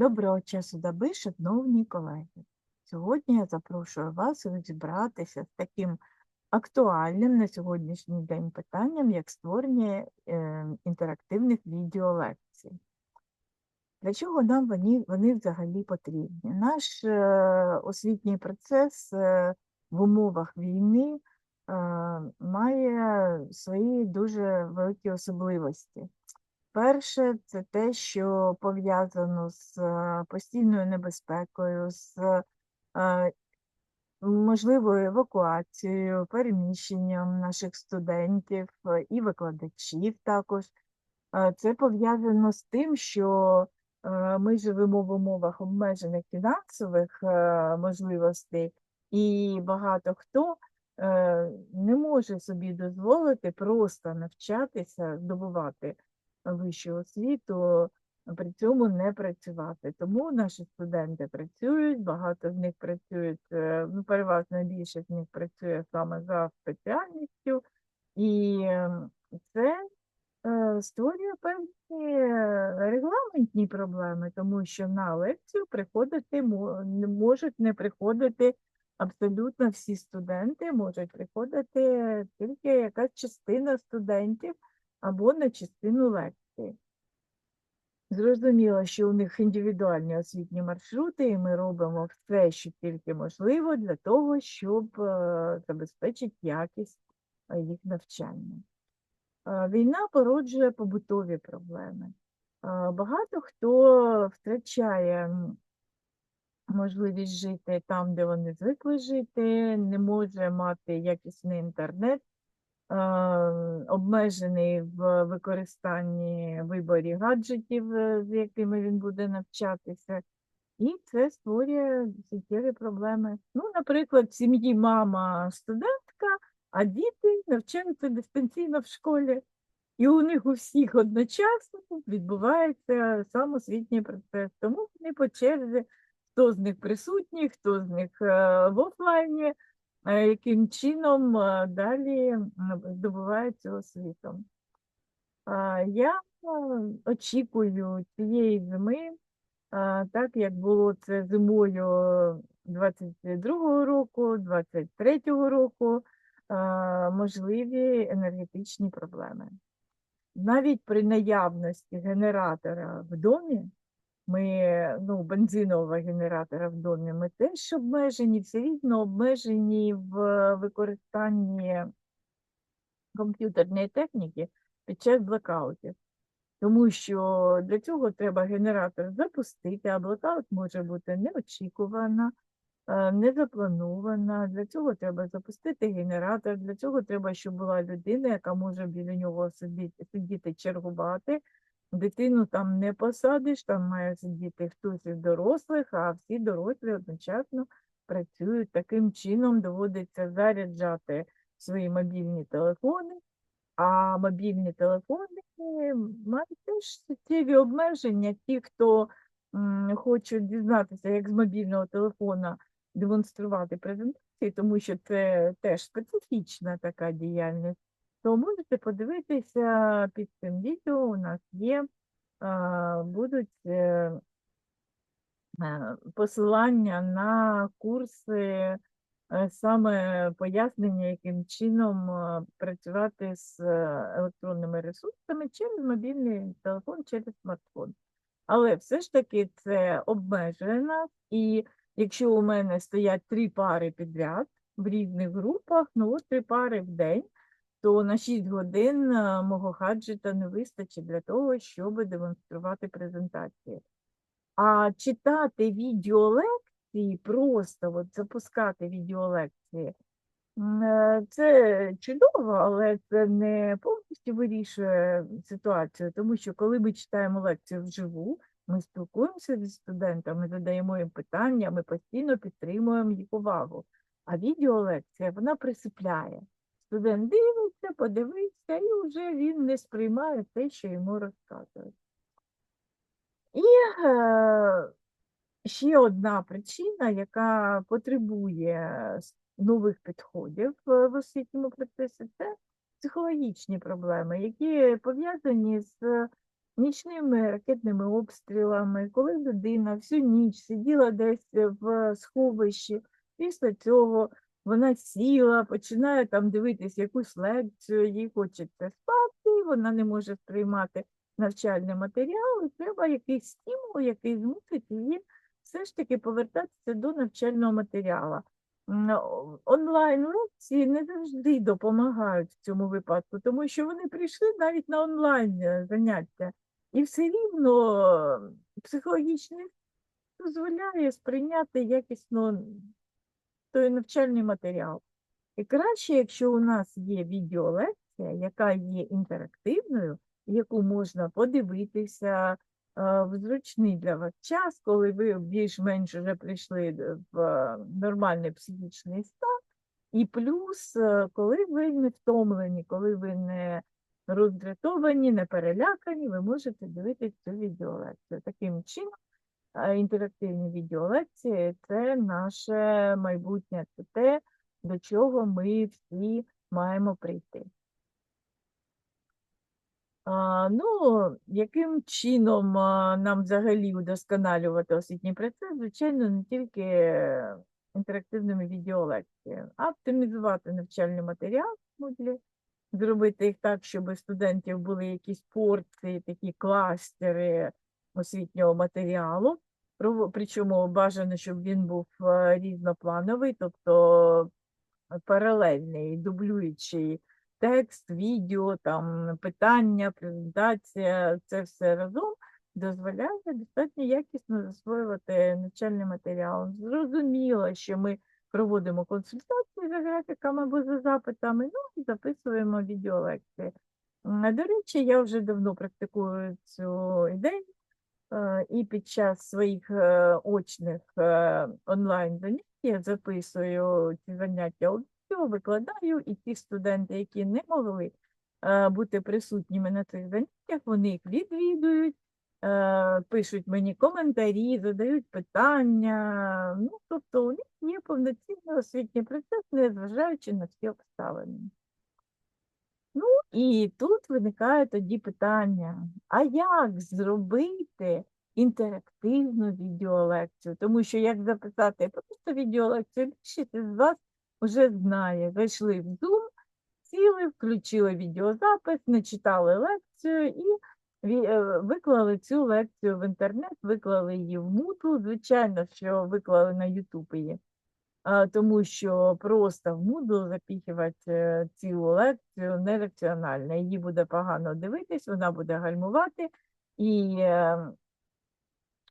Доброго часу доби, шановні колеги. Сьогодні я запрошую вас розібратися з таким актуальним на сьогоднішній день питанням, як створення е, інтерактивних відеолекцій. Для чого нам вони, вони взагалі потрібні? Наш е, освітній процес е, в умовах війни має свої дуже великі особливості. Перше, це те, що пов'язано з е, постійною небезпекою, з е, можливою евакуацією, переміщенням наших студентів е, і викладачів також. Це пов'язано з тим, що ми живемо в умовах обмежених фінансових можливостей, і багато хто не може собі дозволити просто навчатися, здобувати вищу освіту, при цьому не працювати. Тому наші студенти працюють, багато з них працюють, е, ну, переважно більшість з них працює саме за спеціальністю, і це е, створює певні регламентні проблеми, тому що на лекцію приходити можуть не приходити абсолютно всі студенти, можуть приходити тільки якась частина студентів або на частину лекції. Зрозуміло, що у них індивідуальні освітні маршрути, і ми робимо все, що тільки можливо, для того, щоб е, забезпечити якість е, їх навчання. Е, Війна породжує побутові проблеми. Багато хто втрачає можливість жити там, де вони звикли жити, не може мати якісний інтернет, обмежений в використанні виборі гаджетів, е, з якими він буде навчатися, і це створює суттєві проблеми. Ну, наприклад, в сім'ї мама студентка, а діти навчаються дистанційно в школі. І у них у всіх одночасно відбувається сам освітній процес. Тому вони по черзі, хто з них присутній, хто з них е, в офлайні, е, яким чином далі здобувається освіту. Я очікую цієї зими, так як було це зимою 22-го року, 23-го року, можливі енергетичні проблеми. Навіть при наявності генератора в домі, ми, ну, бензинового генератора в домі, ми теж обмежені, все рівно обмежені в використанні комп'ютерної техніки під час блекаутів. Тому що для цього треба генератор запустити, а блекаут може бути неочікувана, е, не запланована. Для цього треба запустити генератор, для цього треба, щоб була людина, яка може біля нього сидіти, сидіти чергувати. Дитину там не посадиш, там має сидіти хтось із дорослих, а всі дорослі одночасно працюють. Таким чином доводиться заряджати свої мобільні телефони, а мобільні телефони мають теж суттєві обмеження. Ті, хто м, хочуть дізнатися, як з мобільного телефона демонструвати презентації, тому що це теж специфічна така діяльність, то можете подивитися під цим відео. У нас є, будуть е, е, посилання на курси, е, саме пояснення, яким чином працювати з електронними ресурсами через мобільний телефон, через смартфон. Але все ж таки це обмежує і якщо у мене стоять три пари підряд в різних групах, ну от три пари в день, то на 6 годин е, мого гаджета не вистачить для того, щоб демонструвати презентації. А читати відеолекції, просто от запускати відеолекції, е, це чудово, але це не повністю вирішує ситуацію, тому що коли ми читаємо лекцію вживу, ми спілкуємося зі студентами, задаємо їм питання, ми постійно підтримуємо їх увагу. А відеолекція вона присипляє. Студент дивиться, подивився, і вже він не сприймає те, що йому розказують. І е, ще одна причина, яка потребує нових підходів е, в освітньому процесі, це психологічні проблеми, які пов'язані з нічними ракетними обстрілами, коли людина всю ніч сиділа десь в сховищі, після цього вона сіла, починає там дивитись якусь лекцію, їй хочеться спати, вона не може сприймати навчальний матеріал, і треба якийсь стимул, який змусить її все ж таки повертатися до навчального матеріалу. Онлайн-лекції не завжди допомагають в цьому випадку, тому що вони прийшли навіть на онлайн е, заняття, і все рівно психологічний дозволяє сприйняти якісно той навчальний матеріал. І краще, якщо у нас є відеолекція, яка є інтерактивною, яку можна подивитися е, в зручний для вас час, коли ви більш-менш вже прийшли в е, нормальний психічний стан, і плюс, е, коли ви не втомлені, коли ви не роздратовані, не перелякані, ви можете дивитися цю відеолекцію. Таким чином, інтерактивні відеолекції це наше майбутнє, це те, до чого ми всі маємо прийти. А, ну, яким чином нам взагалі удосконалювати освітній процес? Звичайно, не тільки е, інтерактивними відеолекціями, а оптимізувати навчальний матеріал в Moodle, зробити їх так, щоб студентів були якісь порції, такі кластери освітнього матеріалу. Причому бажано, щоб він був е, різноплановий, тобто е, паралельний, дублюючий текст, відео, там питання, презентація, це все разом дозволяє достатньо якісно засвоювати навчальний матеріал. Зрозуміло, що ми проводимо консультації за графіками або за запитами, ну і записуємо відеолекції. До речі, я вже давно практикую цю ідею. І під час своїх е, очних е, онлайн занять я записую ці заняття аудіо, викладаю, і ті студенти, які не могли бути присутніми на цих заняттях, вони їх відвідують, пишуть мені коментарі, задають питання. Ну, тобто у них є повноцінний освітній процес, незважаючи на всі обставини. Ну, і тут виникає тоді питання: а як зробити інтерактивну відеолекцію? Тому що як записати просто відеолекцію, більшість з вас вже знає. Зайшли в Zoom, сіли, включили відеозапис, не читали лекцію і е, виклали цю лекцію в інтернет, виклали її в Moodle. Звичайно, що виклали на YouTube її тому що просто в Moodle запіхувати е, цілу лекцію нераціонально. Її буде погано дивитись, вона буде гальмувати, і е,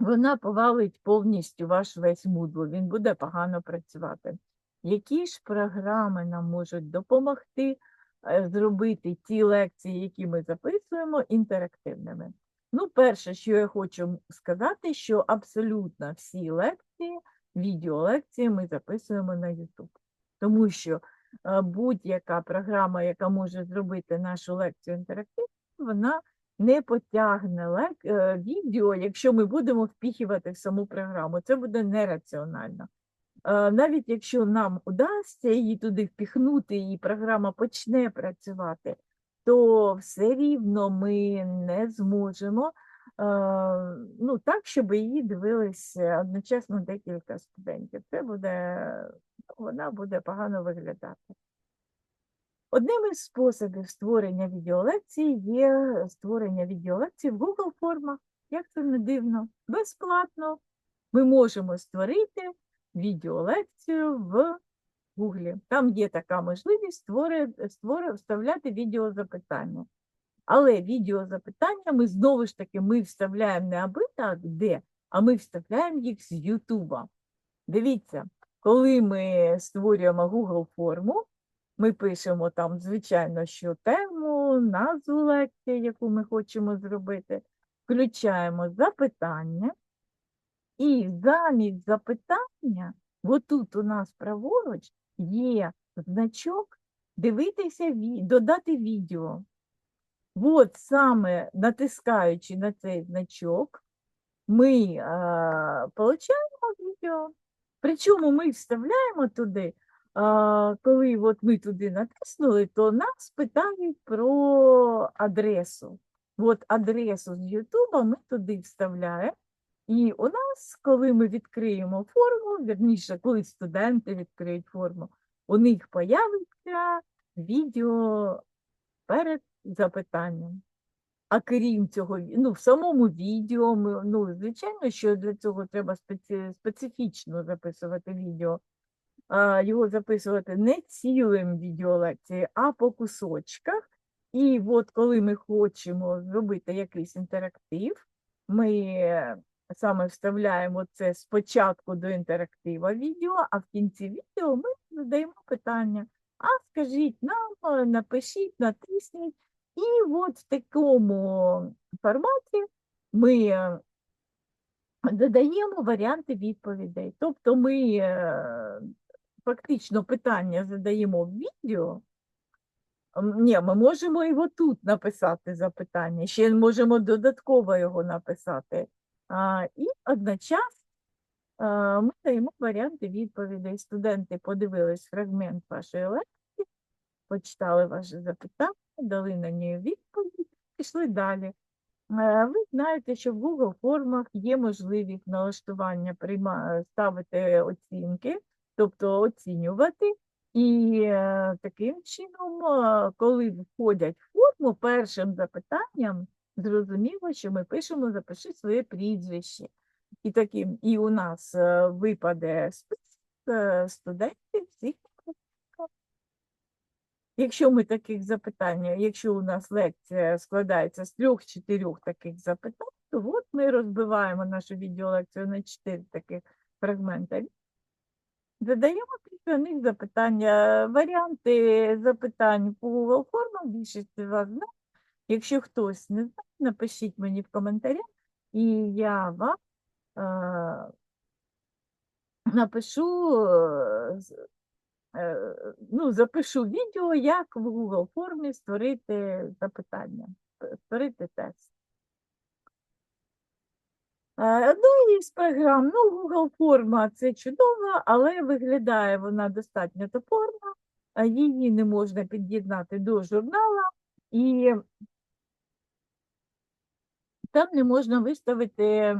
вона повалить повністю ваш весь Moodle, він буде погано працювати. Які ж програми нам можуть допомогти е, зробити ті лекції, які ми записуємо, інтерактивними? Ну, перше, що я хочу сказати, що абсолютно всі лекції відеолекції ми записуємо на YouTube. Тому що будь-яка програма, яка може зробити нашу лекцію інтерактивною, вона не потягне лек, е, відео, якщо ми будемо впіхувати в саму програму. Це буде нераціонально. Навіть якщо нам удасться її туди впіхнути, і програма почне працювати, то все рівно ми не зможемо ну, так, щоб її дивились е, одночасно декілька студентів. Це буде, вона буде погано виглядати. Одним із способів створення відеолекцій є створення відеолекцій в Google формах. Як це не дивно, безплатно ми можемо створити відеолекцію в Google. Там є така можливість створити, створити, вставляти відеозапитання. Але відеозапитання ми знову ж таки ми вставляємо не аби так де, а ми вставляємо їх з Ютуба. Дивіться, коли ми створюємо Google форму, ми пишемо там, звичайно, що тему, назву лекції, яку ми хочемо зробити, включаємо запитання, і замість запитання, отут у нас праворуч є значок дивитися, додати відео. От саме натискаючи на цей значок, ми е, відео. Причому ми вставляємо туди, а, коли от ми туди натиснули, то нас питають про адресу. от адресу з Ютуба ми туди вставляємо. І у нас, коли ми відкриємо форму, вірніше, коли студенти відкриють форму, у них появиться відео перед запитанням. А крім цього, ну, в самому відео, ми, ну, звичайно, що для цього треба спеці... специфічно записувати відео. А, його записувати не цілим відеолекцією, а по кусочках. І от коли ми хочемо зробити якийсь інтерактив, ми саме вставляємо це спочатку до інтерактива відео, а в кінці відео ми задаємо питання. А скажіть нам, напишіть, натисніть. І от в такому форматі ми е, додаємо варіанти відповідей. Тобто ми е, фактично питання задаємо в відео. Ні, ми можемо його тут написати запитання, ще можемо додатково його написати. А, і одночасно а, ми даємо варіанти відповідей. Студенти подивились фрагмент вашої лекції, почитали ваші запитання, дали на ній відповідь, пішли далі. Е, Ви знаєте, що в Google формах є можливість налаштування ставити оцінки, тобто оцінювати. І е, таким чином, е, коли входять в форму, першим запитанням зрозуміло, що ми пишемо запиши своє прізвище. І таким, і у нас випаде список студентів всіх. Якщо ми таких запитань, якщо у нас лекція складається з трьох-чотирьох таких запитань, то от ми розбиваємо нашу відеолекцію на чотири таких фрагмента. Задаємо після них запитання, варіанти запитань по Google формам, більшість вас знає. Якщо хтось не знає, напишіть мені в коментарях, і я вам е, напишу, е, ну, запишу відео, як в Google формі створити запитання, створити тест. Е, Ну і з програм, ну, Google форма це чудово, але виглядає вона достатньо топорно, її не можна під'єднати до журнала, і там не можна виставити.